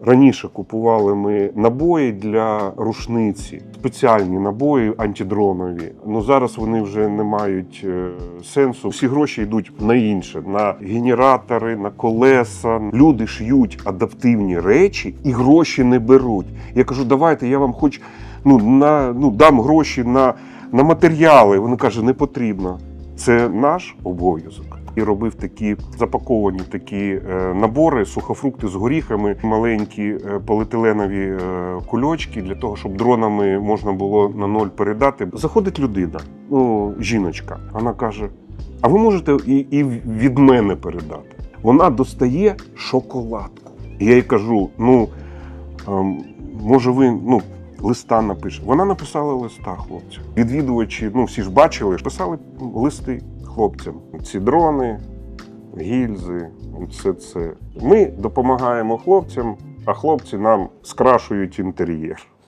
Раніше купували ми набої для рушниці, спеціальні набої антидронові. Ну зараз вони вже не мають е, сенсу. Всі гроші йдуть на інше: на генератори, на колеса. Люди шиють адаптивні речі і гроші не беруть. Я кажу, давайте я вам хоч ну на ну дам гроші на, на матеріали. Вони кажуть, не потрібно. Це наш обов'язок. І робив такі запаковані такі е, набори, сухофрукти з горіхами, маленькі е, поліетиленові е, кульочки для того, щоб дронами можна було на ноль передати. Заходить людина, ну жіночка. Вона каже: А ви можете і, і від мене передати? Вона достає шоколадку. Я їй кажу: ну ем, може, ви ну. Листа напише. Вона написала листа хлопцям. Відвідувачі, ну всі ж бачили, писали листи хлопцям. Ці дрони, гільзи, все це. Ми допомагаємо хлопцям, а хлопці нам скрашують інтер'єр.